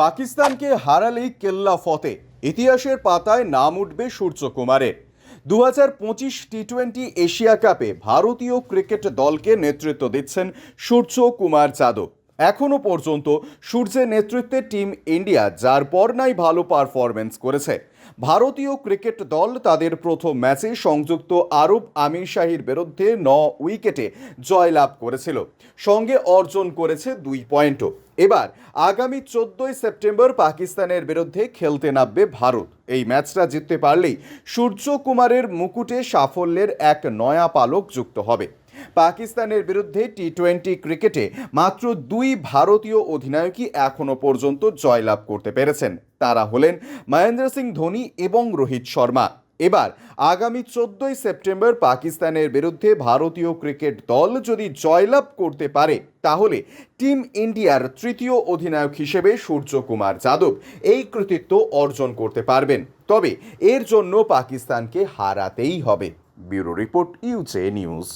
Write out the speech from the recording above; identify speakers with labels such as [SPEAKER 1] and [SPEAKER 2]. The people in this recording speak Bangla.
[SPEAKER 1] পাকিস্তানকে হারালেই কেল্লা ফতে। ইতিহাসের পাতায় নাম উঠবে সূর্যকুমারের। দু হাজার পঁচিশ টি টোয়েন্টি এশিয়া কাপে ভারতীয় ক্রিকেট দলকে নেতৃত্ব দিচ্ছেন সূর্য কুমার যাদব। এখনও পর্যন্ত সূর্যের নেতৃত্বে টিম ইন্ডিয়া, যার পর নাই ভালো পারফরমেন্স করেছে। ভারতীয় ক্রিকেট দল তাদের প্রথম ম্যাচে সংযুক্ত আরব আমির শাহির বিরুদ্ধে ন উইকেটে জয়লাভ করেছিল। সঙ্গে অর্জন করেছে দুই পয়েন্টও। এবার আগামী চোদ্দই সেপ্টেম্বর পাকিস্তানের বিরুদ্ধে খেলতে নামবে ভারত। এই ম্যাচটা জিততে পারলেই সূর্য কুমারের মুকুটে সাফল্যের এক নয়া পালক যুক্ত হবে। পাকিস্তানের বিরুদ্ধে টি টোয়েন্টি ক্রিকেটে মাত্র দুই ভারতীয় অধিনায়কই এখনও পর্যন্ত জয়লাভ করতে পেরেছেন। তারা হলেন মহেন্দ্র সিং ধোনি এবং রোহিত শর্মা। এবার আগামী চোদ্দই সেপ্টেম্বর পাকিস্তানের বিরুদ্ধে ভারতীয় ক্রিকেট দল যদি জয়লাভ করতে পারে, তাহলে টিম ইন্ডিয়ার তৃতীয় অধিনায়ক হিসেবে সূর্যকুমার যাদব এই কৃতিত্ব অর্জন করতে পারবেন। তবে এর জন্য পাকিস্তানকে হারাতেই হবে। ব্যুরো রিপোর্ট ইউজে নিউজ।